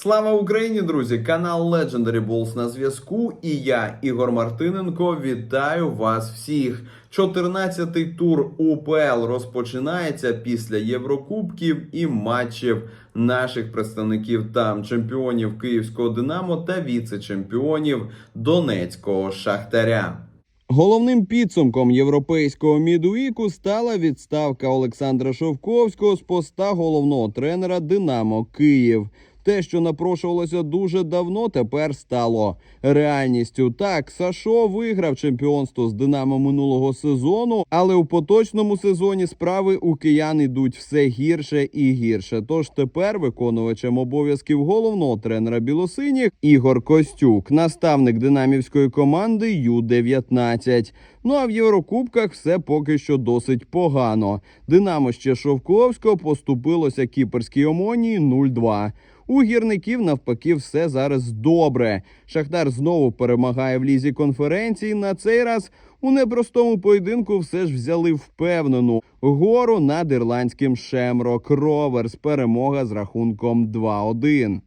Слава Україні, друзі! Канал Legendary Balls на зв'язку. І я, Ігор Мартиненко, вітаю вас всіх. 14-й тур УПЛ розпочинається після Єврокубків і матчів наших представників там чемпіонів Київського Динамо та віце-чемпіонів Донецького Шахтаря. Головним підсумком європейського мідуїку стала відставка Олександра Шовковського з поста головного тренера Динамо Київ. Те, що напрошувалося дуже давно, тепер стало реальністю. Так, Сашо виграв чемпіонство з Динамо минулого сезону, але у поточному сезоні справи у киян ідуть все гірше і гірше. Тож тепер виконувачем обов'язків головного тренера білосиніх Ігор Костюк, наставник динамівської команди Ю-19. Ну а в Єврокубках все поки що досить погано. Динамо ще Шовковського поступилося кіперській омонії 0-2. У гірників навпаки все зараз добре. Шахтар знову перемагає в лізі конференції. На цей раз у непростому поєдинку все ж взяли впевнену гору над ірландським Шемрок Роверс. Перемога з рахунком 2-1.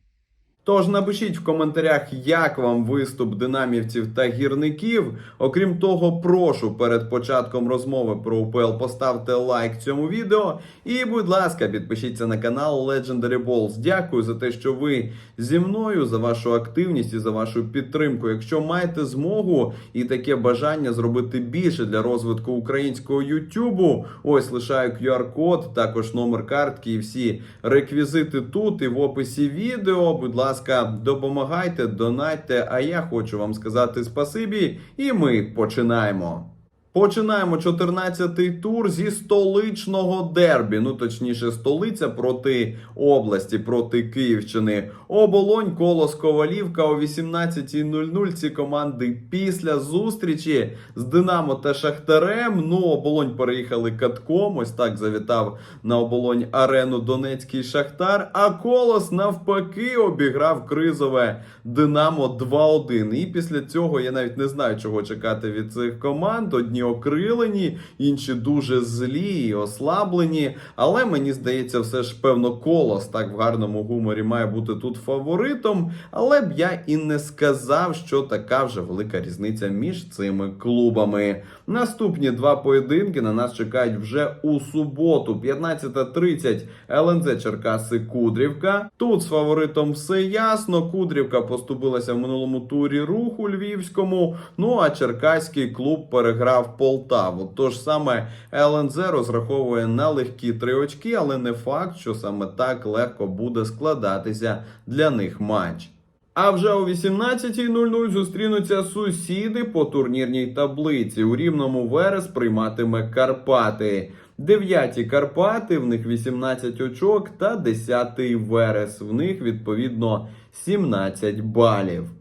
Тож напишіть в коментарях, як вам виступ динамівців та гірників. Окрім того, прошу перед початком розмови про УПЛ поставте лайк цьому відео. І, будь ласка, підпишіться на канал Legendary Balls. Дякую за те, що ви зі мною, за вашу активність і за вашу підтримку. Якщо маєте змогу і таке бажання зробити більше для розвитку українського Ютубу, ось лишаю QR-код, також номер картки і всі реквізити тут і в описі відео. Будь ласка ласка, допомагайте, донайте. А я хочу вам сказати спасибі, і ми починаємо. Починаємо 14-й тур зі столичного дербі. Ну точніше, столиця проти області, проти Київщини. Оболонь, Колос, Ковалівка о 18.00. Ці команди після зустрічі з Динамо та Шахтарем. Ну, оболонь переїхали катком. Ось так завітав на оболонь арену Донецький Шахтар. А Колос навпаки обіграв кризове Динамо 2-1. І після цього я навіть не знаю, чого чекати від цих команд. Одні окрилені, інші дуже злі і ослаблені. Але мені здається, все ж певно, колос так в гарному гуморі має бути тут фаворитом. Але б я і не сказав, що така вже велика різниця між цими клубами. Наступні два поєдинки на нас чекають вже у суботу, 15.30 ЛНЗ Черкаси Кудрівка. Тут з фаворитом все ясно. Кудрівка поступилася в минулому турі руху львівському. Ну а черкаський клуб переграв Полтаву. Тож саме ЛНЗ розраховує на легкі три очки, але не факт, що саме так легко буде складатися для них матч. А вже о 18.00 зустрінуться сусіди по турнірній таблиці. У рівному Верес прийматиме Карпати. Дев'яті Карпати, в них 18 очок, та 10-й Верес. В них відповідно 17 балів.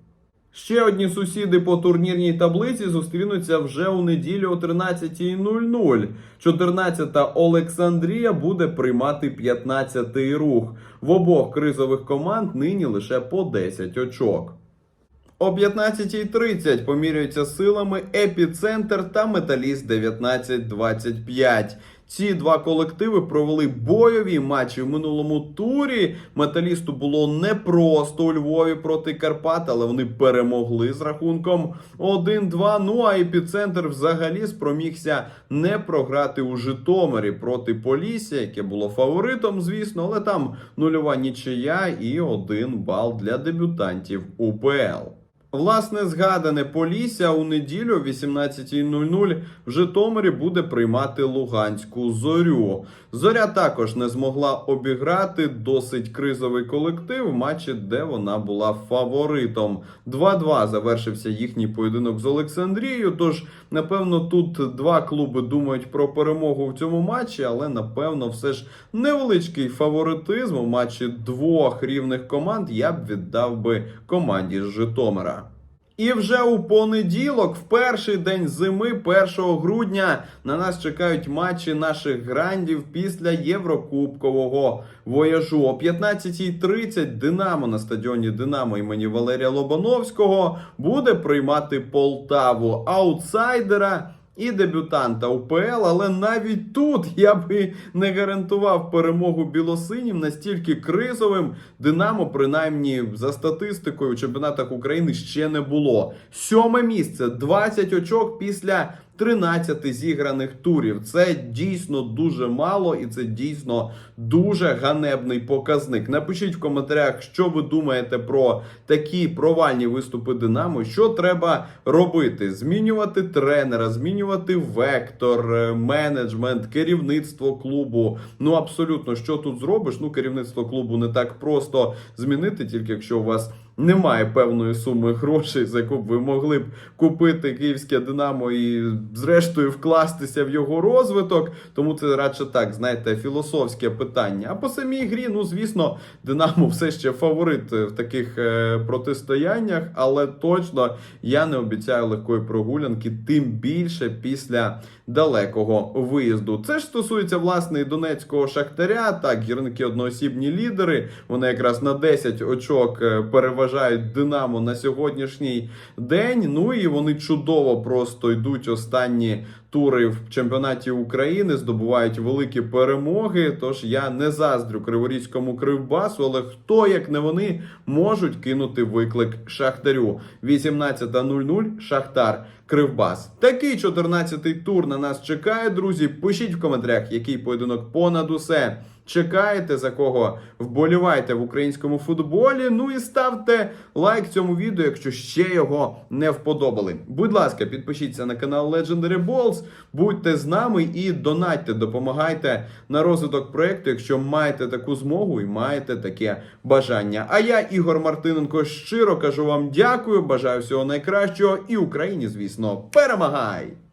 Ще одні сусіди по турнірній таблиці зустрінуться вже у неділю о 13.00. 14-та Олександрія буде приймати 15-й рух. В обох кризових команд нині лише по 10 очок. О 15.30 поміряються силами Епіцентр та Металіст 1925. Ці два колективи провели бойові матчі в минулому турі. Металісту було непросто у Львові проти Карпат, але вони перемогли з рахунком 1-2. Ну а епіцентр взагалі спромігся не програти у Житомирі проти Полісся, яке було фаворитом, звісно, але там нульова нічия і один бал для дебютантів УПЛ. Власне, згадане Полісся у неділю о 18.00 в Житомирі буде приймати Луганську зорю. Зоря також не змогла обіграти досить кризовий колектив в матчі, де вона була фаворитом. 2-2 завершився їхній поєдинок з Олександрією. Тож, напевно, тут два клуби думають про перемогу в цьому матчі, але напевно, все ж невеличкий фаворитизм у матчі двох рівних команд я б віддав би команді з Житомира. І вже у понеділок, в перший день зими, 1 грудня, на нас чекають матчі наших грандів після Єврокубкового вояжу. О 15.30 Динамо на стадіоні Динамо імені Валерія Лобановського буде приймати Полтаву аутсайдера. І дебютанта УПЛ, але навіть тут я би не гарантував перемогу білосинів настільки кризовим. Динамо, принаймні, за статистикою у чемпіонатах України ще не було. Сьоме місце 20 очок після 13 зіграних турів. Це дійсно дуже мало, і це дійсно дуже ганебний показник. Напишіть в коментарях, що ви думаєте про такі провальні виступи Динамо. Що треба робити? Змінювати тренера, змінювати вектор, е, менеджмент, керівництво клубу. Ну абсолютно, що тут зробиш? Ну, керівництво клубу не так просто змінити, тільки якщо у вас. Немає певної суми грошей, за яку б ви могли б купити київське Динамо і, зрештою, вкластися в його розвиток. Тому це радше так, знаєте, філософське питання. А по самій грі, ну звісно, Динамо все ще фаворит в таких е, протистояннях, але точно я не обіцяю легкої прогулянки, тим більше після далекого виїзду. Це ж стосується власне і донецького шахтаря. Так, гірники одноосібні лідери. Вони якраз на 10 очок е, переважають Динамо на сьогоднішній день. Ну і вони чудово просто йдуть останні тури в чемпіонаті України, здобувають великі перемоги. Тож я не заздрю Криворізькому кривбасу, але хто як не вони можуть кинути виклик Шахтарю. 18.00 Шахтар. Кривбас. Такий 14-й тур на нас чекає, друзі. Пишіть в коментарях, який поєдинок понад усе чекаєте, за кого вболіваєте в українському футболі. Ну і ставте лайк цьому відео, якщо ще його не вподобали. Будь ласка, підпишіться на канал Legendary Balls, будьте з нами і донатьте, допомагайте на розвиток проекту, якщо маєте таку змогу і маєте таке бажання. А я, Ігор Мартиненко, щиро кажу вам дякую, бажаю всього найкращого і Україні, звісно, перемагай!